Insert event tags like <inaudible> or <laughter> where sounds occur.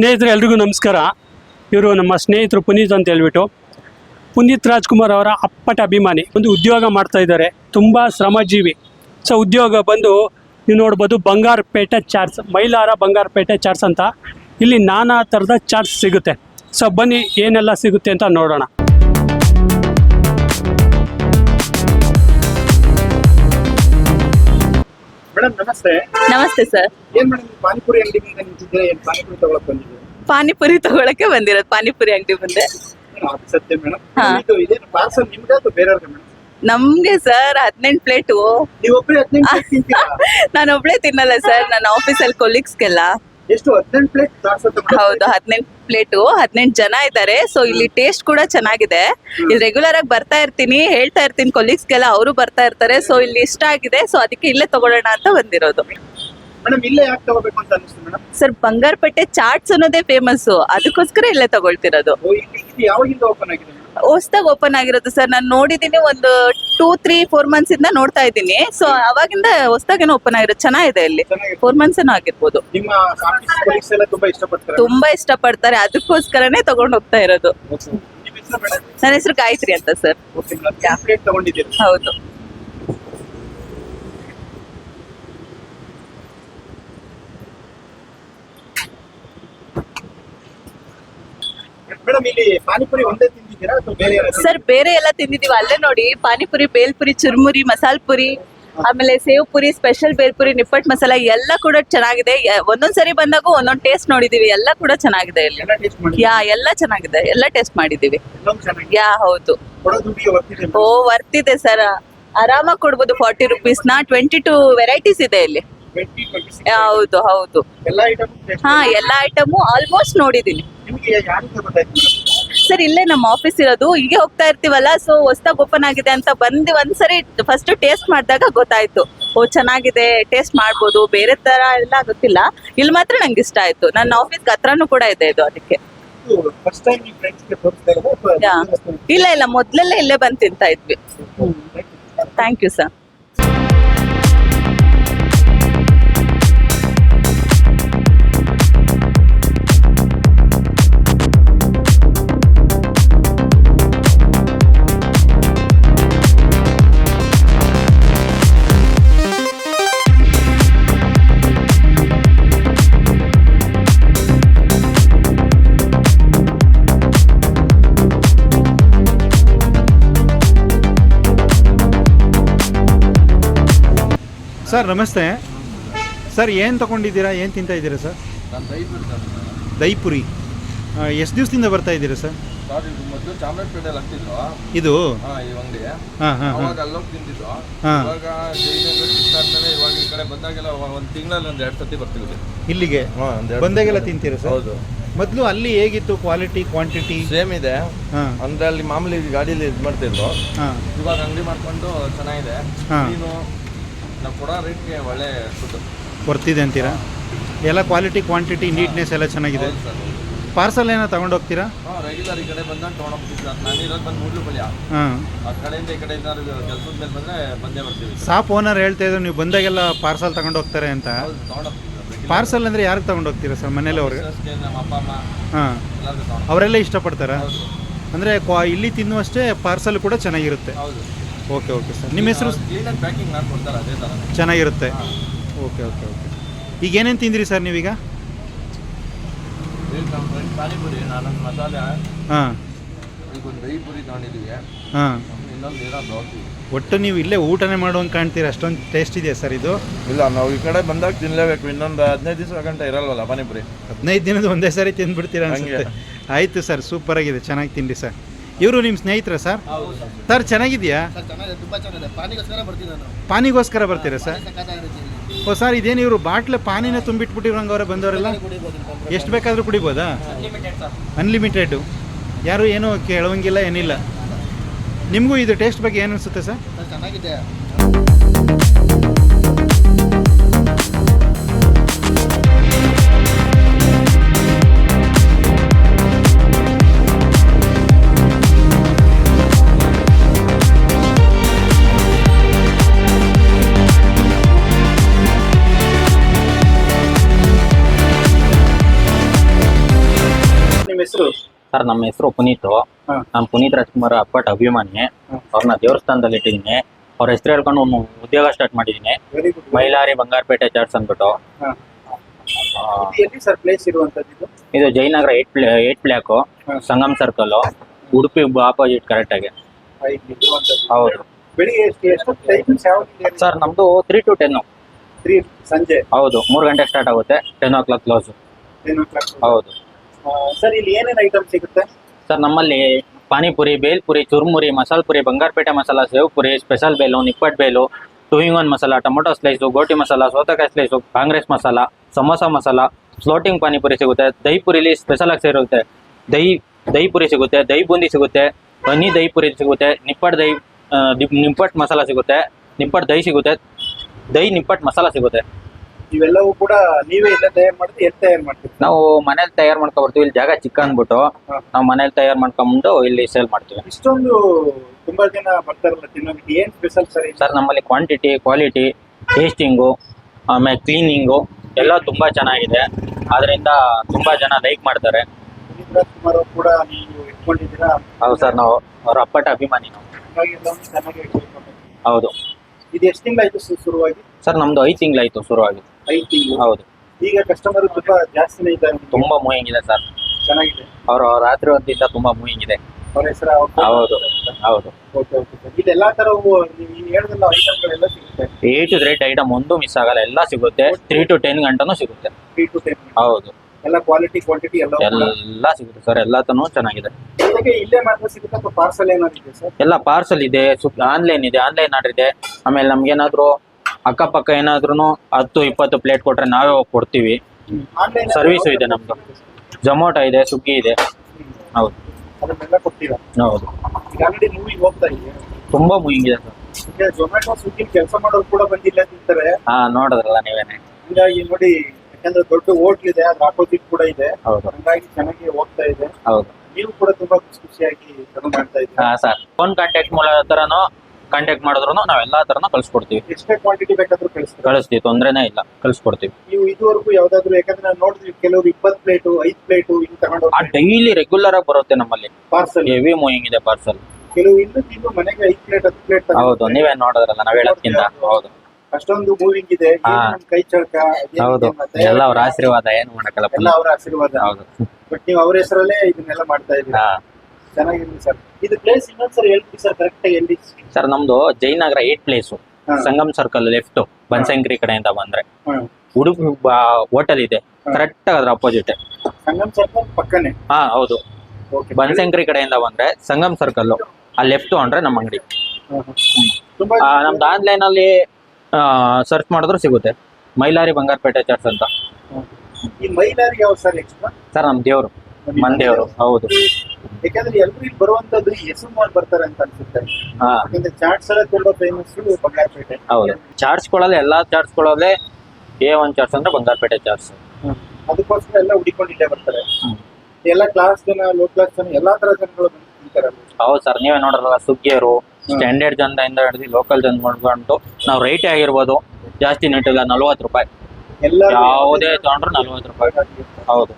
ಸ್ನೇಹಿತರೆ ಎಲ್ರಿಗೂ ನಮಸ್ಕಾರ. ಇವರು ನಮ್ಮ ಸ್ನೇಹಿತರು ಪುನೀತ್ ಅಂತ ಹೇಳ್ಬಿಟ್ಟು. ಪುನೀತ್ ರಾಜ್ಕುಮಾರ್ ಅವರ ಅಪ್ಪಟ ಅಭಿಮಾನಿ. ಒಂದು ಉದ್ಯೋಗ ಮಾಡ್ತಾ ಇದ್ದಾರೆ. ತುಂಬ ಶ್ರಮಜೀವಿ. ಸೊ ಉದ್ಯೋಗ ಬಂದು ನೀವು ನೋಡ್ಬೋದು ಬಂಗಾರಪೇಟೆ ಚಾಟ್ಸ್ ಮೈಲಾರ ಬಂಗಾರಪೇಟೆ ಚಾಟ್ಸ್ ಅಂತ. ಇಲ್ಲಿ ನಾನಾ ಥರದ ಚಾಟ್ಸ್ ಸಿಗುತ್ತೆ. ಸೊ ಬನ್ನಿ ಏನೆಲ್ಲ ಸಿಗುತ್ತೆ ಅಂತ ನೋಡೋಣ. ಮೇಡಮ್ ನಮಸ್ತೆ. ನಮಸ್ತೆ ಸರ್. ಏನ್ ಮೇಡಮ್ ಪಾನಿಪುರಿ ಅಂಗಡಿ ಏನ್ ಪಾನಿಪುರಿ ತಗೊಳಕ್ ಬಂದಿದ್ದೀವಿ ಪಾನಿಪುರಿ ತಗೊಳಕ್ಕೆ ಬಂದಿರೋದು ಪಾನಿಪುರಿ ಅಂಗಡಿ ಮುಂದೆ. ಹಾ. ನಿಮ್ಗೆ ಸರ್ ಹದಿನೆಂಟು ಪ್ಲೇಟು. <laughs> ನಾನು ಒಬ್ಳೆ ತಿನ್ನಲ್ಲ ಸರ್ ನನ್ನ ಆಫೀಸಲ್ಲಿ ಕೊಲೀಗ್ಸ್ಗೆಲ್ಲ ಎಷ್ಟು ಹದಿನೆಂಟು ಪ್ಲೇಟ್ ಹೌದು ಹದಿನೆಂಟು ಪ್ಲೇಟು ಹದಿನೆಂಟು ಜನ ಇದ್ದಾರೆ. ಸೊ ಇಲ್ಲಿ ಟೇಸ್ಟ್ ಕೂಡ ಚೆನ್ನಾಗಿದೆ. ಇಲ್ಲಿ ರೆಗ್ಯುಲರ್ ಆಗಿ ಬರ್ತಾ ಇರ್ತೀನಿ ಹೇಳ್ತಾ ಇರ್ತೀನಿ ಕೊಲೀಗ್ಸ್ಗೆಲ್ಲ ಅವರು ಬರ್ತಾ ಇರ್ತಾರೆ. ಸೊ ಇಲ್ಲಿ ಇಷ್ಟ ಆಗಿದೆ. ಸೊ ಅದಕ್ಕೆ ಇಲ್ಲೇ ತಗೊಳ್ಳೋಣ ಅಂತ ಬಂದಿರೋದು. ಮೇಡಮ್ ಇಲ್ಲೇ ಯಾಕೆ ತಗೋಬೇಕು ಅಂತ ಅನಿಸ್ತು ಮೇಡಮ್ ಸರ್ ಬಂಗಾರಪೇಟೆ ಚಾಟ್ಸ್ ಅನ್ನೋದೇ ಫೇಮಸ್ ಅದಕ್ಕೋಸ್ಕರ ಇಲ್ಲೇ ತಗೊಳ್ತಿರೋದು. ಇದು ಯಾವಾಗಿಂದ ಓಪನ್ ಆಗಿದೆ ಮೇಡಮ್ ಹೊಸ್ದಾಗ್ ಓಪನ್ ಆಗಿರೋದು ಸರ್. ನಾನು ನೋಡಿದೀನಿ ಒಂದು ಟೂ ತ್ರೀ ಫೋರ್ ಮಂತ್ಸ್ ಇಂದ ನೋಡ್ತಾ ಇದ್ದೀನಿ. ಸೊ ಅವಾಗಿಂದ ಹೊಸ್ದಾಗೇನೋ ಓಪನ್ ಆಗಿರೋದು. ಚೆನ್ನಾಗಿದೆ ಇಲ್ಲಿ. ಚೆನ್ನಾಗಿದೆ. ಫೋರ್ ಮಂತ್ಸ್ ಏನೋ ಆಗಿರ್ಬೋದು. ನಿಮ್ಮ ಆಫೀಸ್ ಕೊಲೀಗ್ಸ್ ಎಲ್ಲ ತುಂಬಾ ಇಷ್ಟಪಡ್ತಾರೆ ತುಂಬಾ ಇಷ್ಟಪಡ್ತಾರೆ. ಅದಕ್ಕೋಸ್ಕರನೇ ತಗೊಂಡು ಹೋಗ್ತಾ ಇರೋದು. ನಿಮ್ಮ ಹೆಸರು ಮೇಡಮ್ ನನ್ನ ಹೆಸರು ಗಾಯತ್ರಿ ಅಂತ ಸರ್. ಓಕೆ ಮೇಡಮ್ ಪ್ಲೇಟ್ ತಗೊಂಡಿದ್ದೀರಿ. ಹೌದು ಮೇಡಮ್ ಇಲ್ಲಿ ಪಾನಿಪುರಿ ಒಂದೇ ತಿಂದಿದ್ದೀರಾ ಅಥವಾ ಬೇರೆ ಏನಾದ್ರು ಸರ್ ಬೇರೆ ಎಲ್ಲ ತಿಂದಿದೀವಿ ಅಲ್ಲೇ ನೋಡಿ ಪಾನಿಪುರಿ ಬೇಲ್ಪುರಿ ಚುರ್ಮುರಿ ಮಸಾಲ್ ಪುರಿ ಆಮೇಲೆ ಸೇವ್ ಪುರಿ ಸ್ಪೆಷಲ್ ಬೇಲ್ಪುರಿ ನಿಪ್ಪಟ್ ಮಸಾಲ ಎಲ್ಲ ಕೂಡ ಚೆನ್ನಾಗಿದೆ. ಒಂದೊಂದ್ಸರಿ ಒಂದೊಂದ್ ಸರಿ ಬಂದಾಗ ಒಂದೊಂದ್ ಟೇಸ್ಟ್ ನೋಡಿದೀವಿ. ಎಲ್ಲ ಕೂಡ ಚೆನ್ನಾಗಿದೆ ಇಲ್ಲಿ. ಯಾ ಎಲ್ಲ ಚೆನ್ನಾಗಿದೆ. ಎಲ್ಲ ಟೇಸ್ಟ್ ಮಾಡಿದೀವಿ ಯಾ ಹೌದು. ಓ ವರ್ತಿದೆ ಸರ್. ಆರಾಮಾಗಿ ಕೊಡ್ಬೋದು ಫಾರ್ಟಿ ರುಪೀಸ್ನ. ಟ್ವೆಂಟಿ ಟು ವೆರೈಟೀಸ್ ಇದೆ ಇಲ್ಲಿ. ಹೌದು ಹೌದು. ಹಾ ಎಲ್ಲ ಐಟಮು ಆಲ್ಮೋಸ್ಟ್ ನೋಡಿದೀನಿ. ಸರ್ ಇಲ್ಲೇ ನಮ್ಮ ಆಫೀಸ್ ಇರೋದು. ಹೀಗೆ ಹೋಗ್ತಾ ಇರ್ತೀವಲ್ಲ ಸೊ ಹೊಸದಾಗಿ ಓಪನ್ ಆಗಿದೆ ಅಂತ ಬಂದು ಒಂದ್ಸರಿ ಫಸ್ಟ್ ಟೇಸ್ಟ್ ಮಾಡಿದಾಗ ಗೊತ್ತಾಯ್ತು. ಓ ಚೆನ್ನಾಗಿದೆ ಟೇಸ್ಟ್ ಮಾಡ್ಬೋದು ಬೇರೆ ತರ ಎಲ್ಲ ಗೊತ್ತಿಲ್ಲ. ಇಲ್ಲಿ ಮಾತ್ರ ನಂಗೆ ಇಷ್ಟ ಆಯ್ತು. ನನ್ನ ಆಫೀಸ್ ಹತ್ರನೂ ಕೂಡ ಇದೆ ಇದು ಅದಕ್ಕೆ. ಇಲ್ಲ ಇಲ್ಲ ಮೊದ್ಲೆಲ್ಲ ಇಲ್ಲೇ ಬಂದು ತಿಂತಾ ಇದ್ವಿ. ಥ್ಯಾಂಕ್ ಯು ಸರ್ ಸರ್ ನಮಸ್ತೆ. ಸರ್ ಏನು ತಗೊಂಡಿದ್ದೀರಾ? ಏನು ತಿಂತಾ ಇದ್ದೀರಾ ಸರ್? ನಾನು ದಯವಿಟ್ಟು ಸರ್. ದೈಪುರಿ. ಎಷ್ಟು ದಿವಸದಿಂದ ಬರ್ತಾ ಇದ್ದೀರಾ ಸರ್? ಸರ್ ಇದು ಮೊದಲು ಚಾಮರಾಜಪೇಟೆಯಲ್ಲಿ ಆಗ್ತಿದ್ರು ಇದು? ಹಾಂ ಈ ಅಂಗಡಿ. ಹಾಂ ಹಾಂ ಅವಾಗ ಅಲ್ಲೋಗಿ ತಿಂತಿದ್ದು ಹಾ. ಇವಾಗ ಜೈನಗರ ಆದ್ಮೇಲೆ ಇವಾಗ ಈ ಕಡೆ ಬಂದಾಗೆಲ್ಲ ಒಂದು ತಿಂಗಳಲ್ಲಿ ಒಂದು ಎರಡು ಸತಿ ಬರ್ತೀವಿ ಇಲ್ಲಿಗೆ? ಬಂದಾಗೆಲ್ಲ ತಿಂತೀರಾ ಸರ್? ಹೌದು. ಮೊದಲು ಅಲ್ಲಿ ಹೇಗಿತ್ತು ಕ್ವಾಲಿಟಿ ಕ್ವಾಂಟಿಟಿ? ಸೇಮ್ ಇದೆ. ಹಾಂ. ಅಂದ್ರೆ ಅಲ್ಲಿ ಮಾಮೂಲಿ ಗಾಡಿಲಿ ಇದು ಮಾಡ್ತಿದ್ರು. ಹಾಂ. ಇವಾಗ ಅಂಗಡಿ ಮಾಡ್ಕೊಂಡು ಚೆನ್ನಾಗಿದೆ. ಹಾ. ನಾವು ಕೊಡೋ ರೇಟ್ಗೆ ಒಳ್ಳೆ ಫುಡ್ ಬರ್ತಿದೆ ಅಂತೀರಾ? ಎಲ್ಲ ಕ್ವಾಲಿಟಿ ಕ್ವಾಂಟಿಟಿ ನೀಟ್ನೆಸ್ ಎಲ್ಲ ಚೆನ್ನಾಗಿದೆ. ಹೌದು ಸರ್ ಪಾರ್ಸಲ್ ಏನೋ ತಗೊಂಡು ಹೋಗ್ತೀರಾ? ಹಾಂ ರೆಗ್ಯುಲರ್ ಈ ಕಡೆ ಬಂದಾಗ ಸರ್ ನಾನು ಇರೋದು ಬಂದು ಮೂಡ್ಲು ಬಲಿಯ ಹಾಂ. ಆ ಕಡೆಯಿಂದ ಈ ಕಡೆ ಏನಾದ್ರು ಕೆಲಸದ ಮೇಲೆ ಬಂದರೆ ಬಂದೇ ಬರ್ತೀವಿ. ಸಾಪ್ ಓನರ್ ಹೇಳ್ತಾ ಇದ್ರು ನೀವು ಬಂದಾಗೆಲ್ಲ ಪಾರ್ಸಲ್ ತಗೊಂಡು ಹೋಗ್ತಾರೆ ಅಂತ. ಹೌದು ಪಾರ್ಸಲ್ ಅಂದರೆ ಯಾರಿಗೆ ತಗೊಂಡು ಹೋಗ್ತೀರಾ ಸರ್ ಮನೇಲಿ ಅವ್ರಿಗೆ? ಅಷ್ಟೇ ನಮ್ಮ ಅಪ್ಪ ಅಮ್ಮ ಹಾಂ. ಎಲ್ಲರಿಗೂ ತೊಗೊಂಡು ಅವರೆಲ್ಲ ಇಷ್ಟಪಡ್ತಾರಾ? ಹೌದು. ಅಂದರೆ ಕ್ವಾ ಇಲ್ಲಿ ತಿನ್ನುವಷ್ಟೇ ಪಾರ್ಸಲ್ ಕೂಡ ಚೆನ್ನಾಗಿರುತ್ತೆ. ಹೌದು. ಓಕೆ ಓಕೆ ಸರ್ ನಿಮ್ಮ ಹೆಸರು? ಕ್ಲೀನಾಗಿ ಪ್ಯಾಕಿಂಗ್ ಮಾಡ್ಕೊಡ್ತಾರೆ ಅದೇ ಥರ. ಚೆನ್ನಾಗಿರುತ್ತೆ. ಓಕೆ ಓಕೆ ಓಕೆ ಈಗ ಏನೇನು ತಿಂದಿರಿ ಸರ್ ನೀವೀಗ? ಈಗ ನಮ್ಮ ಫ್ರೆಂಡ್ ಪಾನಿಪುರಿ ನಾನೊಂದು ಮಸಾಲೆ. ಹಾಂ. ಈಗ ಒಂದು ದಹಿ ಪುರಿ ತೊಗೊಂಡಿದ್ದೀವಿ. ಹಾಂ. ಇನ್ನೊಂದು ಏನೋ ದೋಸೆ. ಒಟ್ಟು ನೀವು ಇಲ್ಲೇ ಊಟನೇ ಮಾಡುವಂಗೆ ಕಾಣ್ತೀರ? ಅಷ್ಟೊಂದು ಟೇಸ್ಟ್ ಇದೆಯಾ ಸರ್ ಇದು? ಇಲ್ಲ ನಾವು ಈ ಕಡೆ ಬಂದಾಗ ತಿನ್ನಲೇಬೇಕು ಇನ್ನೊಂದು ಹದಿನೈದು ದಿವಸ ಗಂಟೆ ಇರಲ್ವಲ್ಲ ಪಾನಿಪುರಿ. ಹದಿನೈದು ದಿನದ ಒಂದೇ ಸಾರಿ ತಿಂದ್ಬಿಡ್ತೀರಾ ಅನ್ಸುತ್ತೆ. ಆಯಿತು ಸರ್ ಸೂಪರ್ ಆಗಿದೆ. ಚೆನ್ನಾಗಿ ತಿಂಡಿ ಸರ್. ಇವರು ನಿಮ್ಮ ಸ್ನೇಹಿತರ ಸರ್? ಸರ್ ಚೆನ್ನಾಗಿದೆಯಾ? ಚೆನ್ನಾಗಿದೆ. ತುಂಬಾ ಚೆನ್ನಾಗಿದೆ. ಪಾನಿಗೋಸ್ಕರ ಬರ್ತೀನಿ ನಾನು. ಪಾನಿಗೋಸ್ಕರ ಬರ್ತೀರಾ ಸರ್? ಓ ಸರ್ ಇದೇನು ಇವರು ಬಾಟ್ಲೆ ಪಾನಿನ ತುಂಬಿಟ್ಬಿಟ್ಟಿರಂಗೆ ಅವರೇ ಬಂದವರೆಲ್ಲ? ಎಷ್ಟು ಬೇಕಾದರೂ ಕುಡಿಬೋದಾ? ಅನ್ಲಿಮಿಟೆಡ್ ಯಾರು ಏನೂ ಕೇಳುವಂಗಿಲ್ಲ ಏನಿಲ್ಲ. ನಿಮಗೂ ಇದು ಟೇಸ್ಟ್ ಬಗ್ಗೆ ಏನು ಅನಿಸುತ್ತೆ ಸರ್ ಚೆನ್ನಾಗಿದೆ. ಸರ್ ನಮ್ಮ ಹೆಸರು ಪುನೀತ್. ನಾನು ಪುನೀತ್ ರಾಜ್ಕುಮಾರ್ ಅಪ್ಪಟ್ ಅಭಿಮಾನಿ. ಅವ್ರನ್ನ ದೇವಸ್ಥಾನದಲ್ಲಿ ಇಟ್ಟಿದ್ದೀನಿ. ಅವ್ರ ಹೆಸರು ಹೇಳ್ಕೊಂಡು ಒಂದು ಉದ್ಯೋಗ ಸ್ಟಾರ್ಟ್ ಮಾಡಿದ್ದೀನಿ. ಮೈಲಾರಿ ಬಂಗಾರಪೇಟೆ ಚಾಟ್ಸ್ ಅಂದ್ಬಿಟ್ಟು. ಇದು? Jayanagar eight play eight block Sangam circle Udupi opposite correct ಆಗಿ. ಹೌದು. ಸರ್ ನಮ್ದು? ತ್ರೀ ಟು ಟೆನ್ ಸಂಜೆ. ಹೌದು. ಮೂರು ಗಂಟೆ ಸ್ಟಾರ್ಟ್ ಆಗುತ್ತೆ. ಟೆನ್ ಓ ಕ್ಲಾಕ್ ಕ್ಲೋಸ್ ಹೌದು. ಸರ್, ಇಲ್ಲಿ ಏನೇನು ಐಟಮ್ ಸಿಗುತ್ತೆ? ಸರ್, ನಮ್ಮಲ್ಲಿ panipuri, bhelpuri, churmuri, masala puri, Bangarapete masala sev puri special bhel, nippat bhel two one masala, tomato slice ಗೋಟಿ ಮಸಾಲ, ಸೋತಕಾಯಿ ಸ್ಲೈಸು ಕಾಂಗ್ರೆಸ್ ಮಸಾಲ, ಸಮೋಸಾ ಮಸಾಲ ಫ್ಲೋಟಿಂಗ್ ಪಾನಿಪುರಿ ಸಿಗುತ್ತೆ ದಹಿ ಪುರಿಲಿ ಸ್ಪೆಷಲ್ ಆಗಿ ಸೇರುತ್ತೆ ದಹಿ ದಹಿ ಪುರಿ ಸಿಗುತ್ತೆ ದಹಿ ಬೂಂದಿ ಸಿಗುತ್ತೆ ಹನಿ ದಹಿ ಪುರಿ ಸಿಗುತ್ತೆ, ನಿಪ್ಪಟ್ ದಹಿ ನಿಪ್ಪಟ್ ಮಸಾಲ ಸಿಗುತ್ತೆ, ನಿಪ್ಪಟ್ ದಹಿ ಸಿಗುತ್ತೆ ದಹಿ ನಿಪ್ಪಟ್ ಮಸಾಲ ಸಿಗುತ್ತೆ. ಇವೆಲ್ಲವೂ ಕೂಡ ನೀವೇ ಇಲ್ಲ ತಯಾರು ಮಾಡಿದ್ರೆ ಎಲ್ಲಿ ತಯಾರು ಮಾಡ್ತೀವಿ ನಾವು ಮನೇಲಿ ತಯಾರು ಮಾಡ್ಕೊ ಬರ್ತೀವಿ. ಇಲ್ಲಿ ಜಾಗ ಚಿಕ್ಕ ಅಂದ್ಬಿಟ್ಟು ನಾವು ಮನೇಲಿ ತಯಾರು ಮಾಡ್ಕೊಂಡ್ಬಿಟ್ಟು ಇಲ್ಲಿ ಸೇಲ್ ಮಾಡ್ತೀವಿ. ಇಷ್ಟೊಂದು ತುಂಬಾ ಜನ ಬರ್ತಾರಲ್ಲ ತಿನ್ನೋದಕ್ಕೆ. ಏನ್ ಸ್ಪೆಷಲ್ ಸರ್ ಸರ್ ನಮ್ಮಲ್ಲಿ ಕ್ವಾಂಟಿಟಿ ಕ್ವಾಲಿಟಿ ಟೇಸ್ಟಿಂಗು ಆಮೇಲೆ ಕ್ಲೀನಿಂಗು ಎಲ್ಲ ತುಂಬಾ ಚೆನ್ನಾಗಿದೆ. ಅದರಿಂದ ತುಂಬಾ ಜನ ಲೈಕ್ ಮಾಡ್ತಾರೆ. ಅವ್ರು ಕೂಡ ನೀವು ಇಟ್ಕೊಂಡಿದ್ದೀರಾ? ಹೌದು ಸರ್ ನಾವು ಅವ್ರ ಅಪ್ಪಟ ಅಭಿಮಾನಿ ನಾವು. ಹಾಗಾಗಿ ಎಲ್ಲವೂ ಚೆನ್ನಾಗಿ ಇಟ್ಕೊಂಡಿದ್ದೀರಾ. ಹೌದು. ಇದು ಎಷ್ಟು ತಿಂಗಳಾಯ್ತು ಶುರುವಾಗಿ? ಸರ್ ನಮ್ದು ಐದು ತಿಂಗಳಾಯ್ತು ಶುರುವಾಗಿ. ಐದು ತಿಂಗಳು ಹೌದು. ಈಗ ಕಸ್ಟಮರ್ ತುಂಬಾ ಜಾಸ್ತಿ ಇದ್ದಾರೆ. ನಿಮ್ಗೆ. ತುಂಬ ಮೂವಿಂಗ್ ಇದೆ ಸರ್. ಚೆನ್ನಾಗಿದೆ. ಅವರು ರಾತ್ರಿ ಹೊತ್ತಿಂದ ತುಂಬಾ ಮೂವಿಂಗ್ ಇದೆ ಅವ್ರ ಹೆಸರು ಹೌದು. ಹೌದು. ಓಕೆ ಓಕೆ ಸರ್ ಇದೆಲ್ಲಾ ತರ ನೀವು ಹೇಳಿದ್ರಲ್ಲ ಐಟಮ್ಗಳೆಲ್ಲ ಸಿಗುತ್ತೆ. ಏ ಟು ರೇಟ್ ಐಟಮ್ ಒಂದು ಮಿಸ್ ಆಗಲ್ಲ. ಎಲ್ಲ ಸಿಗುತ್ತೆ. ತ್ರೀ ಟು ಟೆನ್ ಗಂಟನೂ ಸಿಗುತ್ತೆ. ತ್ರೀ ಟು ಟೆನ್ ಹೌದು. ಎಲ್ಲ ಕ್ವಾಲಿಟಿ ಕ್ವಾಂಟಿಟಿ ಎಲ್ಲ ಎಲ್ಲ ಸಿಗುತ್ತೆ ಸರ್. ಎಲ್ಲತನೂ ಚೆನ್ನಾಗಿದೆ. ಇಲ್ಲೇ ಮಾತ್ರ ಸಿಗುತ್ತೆ ಅಥವಾ ಪಾರ್ಸಲ್ ಏನಾದ್ರು ಇದೆ ಸರ್ ಎಲ್ಲ ಪಾರ್ಸಲ್ ಇದೆ. ಆನ್ಲೈನ್ ಇದೆ. ಆನ್ಲೈನ್ ಆರ್ಡರ್ ಇದೆ. ಆಮೇಲೆ ನಮ್ಗೇನಾದ್ರು ಅಕ್ಕಪಕ್ಕ ಏನಾದ್ರೂ ಹತ್ತು ಇಪ್ಪತ್ತು ಪ್ಲೇಟ್ ಕೊಟ್ರೆ ನಾವೇ ಹೋಗಿ ಕೊಡ್ತೀವಿ ಸರ್ವಿಸು ಇದೆ ನಮ್ದು. ಜೊಮೊಟೊ ಇದೆ ಸ್ವಿಗ್ಗಿ ಇದೆ. ಹೌದು. ಅದನ್ನೆಲ್ಲ ಕೊಡ್ತೀರಾ? ಹೌದು. ಈಗ ಆಲ್ರೆಡಿ ಮೂವಿಗೆ ಹೋಗ್ತಾ ಇದೆ ತುಂಬಾ ಮೂವಿಂಗ್ ಇದೆ ಸರ್. ಈಗ ಜೊಮ್ಯಾಟೊ ಸ್ವಿಗ್ಗಿ ಕೆಲಸ ಮಾಡೋರು ಕೂಡ ಬಂದಿಲ್ಲ ಅಂತಾರೆ ಹಾ ನೋಡಿದ್ರಲ್ಲ ನೀವೇನೆ. ಹಂಗಾಗಿ ನೋಡಿ ಯಾಕಂದ್ರೆ ದೊಡ್ಡ ಹೋಟ್ಲ್ ಇದೆ ಅದ್ರ ಆಪೋಸಿಟ್ ಕೂಡ ಇದೆ. ಹೌದು. ಹಂಗಾಗಿ ಚೆನ್ನಾಗಿ ಹೋಗ್ತಾ ಇದೆ. ಹೌದು. ನೀವು ಕೂಡ ತುಂಬಾ ಖುಷಿ ಖುಷಿಯಾಗಿ ಕೆಲಸ ಮಾಡ್ತಾ ಹಾ ಸರ್. ಫೋನ್ ಕಾಂಟ್ಯಾಕ್ಟ್ ಮಾಡೋ ತರನು ಕಾಂಟ್ಯಾಕ್ಟ್ ಮಾಡಿದ್ರು ನಾವ್ ಎಲ್ಲಾ ತರನ ಕಳ್ಸಿಕೊಡ್ತೀವಿ. ಎಷ್ಟೇ ಕ್ವಾಂಟಿಟಿ ಬೇಕಾದ್ರೂ ಕಳಿಸ್ತೀವಿ ಕಳಿಸ್ತೀವಿ ತೊಂದ್ರೆನೇ ಇಲ್ಲ ಕಳ್ಸಿಕೊಡ್ತೀವಿ. ನೀವು ಇದುವರೆಗೂ ಯಾವ್ದಾದ್ರು ಯಾಕಂದ್ರೆ ನಾನು ನೋಡಿದ್ವಿ ಕೆಲವರು ಇಪ್ಪತ್ತು ಪ್ಲೇಟು ಐದ್ ಪ್ಲೇಟು ಹಿಂಗ್ ತಗೊಂಡು ಆ ಡೈಲಿ ರೆಗ್ಯುಲರ್ ಆಗಿ ಬರುತ್ತೆ ನಮ್ಮಲ್ಲಿ. ಪಾರ್ಸಲ್ ಹೆವಿ ಮೂವಿಂಗ್ ಇದೆ ಪಾರ್ಸಲ್ ಕೆಲವು ಇನ್ನು ತಿಂಗಳು ಮನೆಗೆ ಐದು ಪ್ಲೇಟ್ ಹತ್ತು ಪ್ಲೇಟ್ ಹೌದು ನೀವೇ ನೋಡಿದ್ರಲ್ಲ ನಾವ್ ಹೇಳೋದ್ಕಿಂತ. ಹೌದು. ಅಷ್ಟೊಂದು ಮೂವಿಂಗ್ ಇದೆ. ಹಾ. ಏನು ಕೈ ಚಳಕ ಅದೇನಿದೆ ಹೌದು. ಮತ್ತೆ? ಎಲ್ಲ ಅವ್ರ ಆಶೀರ್ವಾದ ಏನು ಮಾಡಕ್ಕಲ್ಲ ಎಲ್ಲ ಅವರ ಆಶೀರ್ವಾದ. ಹೌದು. ಬಟ್ ನೀವು ಅವ್ರ ಹೆಸರಲ್ಲೇ ಇದನ್ನೆಲ್ಲ ಮಾಡ್ತಾ ಇದ್ದೀರಾ? ಹಾ. ಚೆನ್ನಾಗಿರ್ಲಿ ಸರ್. ಇದು ಪ್ಲೇಸ್ ಇನ್ನೊಂದ್ಸರಿ ಹೇಳ್ತೀವಿ ಸರ್ ಕರೆಕ್ಟ್ ಆಗಿ ಎಲ್ಲಿ ಸರ್ ನಮ್ದು ಜಯನಗರ ಏಟ್ ಪ್ಲೇಸ್ ಹಾ. ಸಂಗಮ್ ಸರ್ಕಲ್ ಲೆಫ್ಟ್ ಬನಶಂಕರಿ ಕಡೆಯಿಂದ ಬಂದ್ರೆ. ಉಡುಪಿ ಹೋಟೆಲ್ ಇದೆ. ಕರೆಕ್ಟ್ ಅದ್ರ ಅಪೋಸಿಟ್ ಸಂಗಮ್ ಸರ್ಕಲ್ ಪಕ್ಕನೆ. ಹಾ ಹೌದು. ಓಕೆ ಬನಶಂಕರಿ ಕಡೆಯಿಂದ ಬಂದ್ರೆ ಸಂಗಮ್ ಸರ್ಕಲ್ ಆ ಲೆಫ್ಟ್ ಅಂದ್ರೆ ನಮ್ಮ ಅಂಗಡಿ. ತುಂಬಾ ಆ, ನಮ್ದು ಆನ್ಲೈನ್ ಅಲ್ಲಿ ಸರ್ಚ್ ಮಾಡಿದ್ರು ಸಿಗುತ್ತೆ. ಮೈಲಾರಿ ಬಂಗಾರಪೇಟೆ ಚರ್ಚ್ ಅಂತ. ಈ ಮೈಲಾರಿ ಯಾವ ಸರ್ ಎಕ್ಸ್ಟ್ರಾ ಸರ್ ನಮ್ ದೇವ್ರು. ಮನ್ ದೇವ್ರು. ಹೌದು. ಯಾಕಂದ್ರೆ ಎಲ್ರು ಇಲ್ಲಿ ಬರುವಂತದ್ದು ಹೆಸರು ಮಾಡಿ ಬರ್ತಾರೆ ಅಂತ ಅನ್ಸುತ್ತೆ. ಹಾ. ಯಾಕಂದ್ರೆ ಚಾಟ್ಸ್ ಎಲ್ಲ ತುಂಬಾ ಫೇಮಸ್ ಬಂಗಾರಪೇಟೆ. ಹೌದು. ಚಾರ್ಜ್ಗಳಲ್ಲಿ ಎಲ್ಲಾ ಚಾರ್ಜ್ಗಳಲ್ಲಿ ಎ ಒನ್ ಚಾರ್ಜ್ ಅಂದ್ರೆ ಬಂಗಾರಪೇಟೆ ಚಾರ್ಜ್ ಅದಕ್ಕೋಸ್ಕರ ಎಲ್ಲ ಹುಡಿಕೊಂಡು ಇಲ್ಲೇ ಬರ್ತಾರೆ. ಎಲ್ಲ ಕ್ಲಾಸ್ ಜನ ಲೋ ಕ್ಲಾಸ್ ಜನ ಎಲ್ಲಾ ತರ ಜನಗಳು ಹೌದು ಸರ್ ನೀವೇ ನೋಡ್ರಲ್ಲ ಸುಗ್ಗಿಯರು ಸ್ಟ್ಯಾಂಡರ್ಡ್ ಜನದಿಂದ ಹಿಡಿದು ಲೋಕಲ್ ಜನ ಮಾಡ್ಕೊಂಡು ನಾವು ರೈಟ್ ಆಗಿರ್ಬೋದು ಜಾಸ್ತಿ ನೆಟ್ಟಿಲ್ಲ ನಲ್ವತ್ತು ರೂಪಾಯಿ. ಎಲ್ಲ ಯಾವುದೇ ತಗೊಂಡ್ರು ನಲ್ವತ್ತು ರೂಪಾಯಿ. ಹೌದು.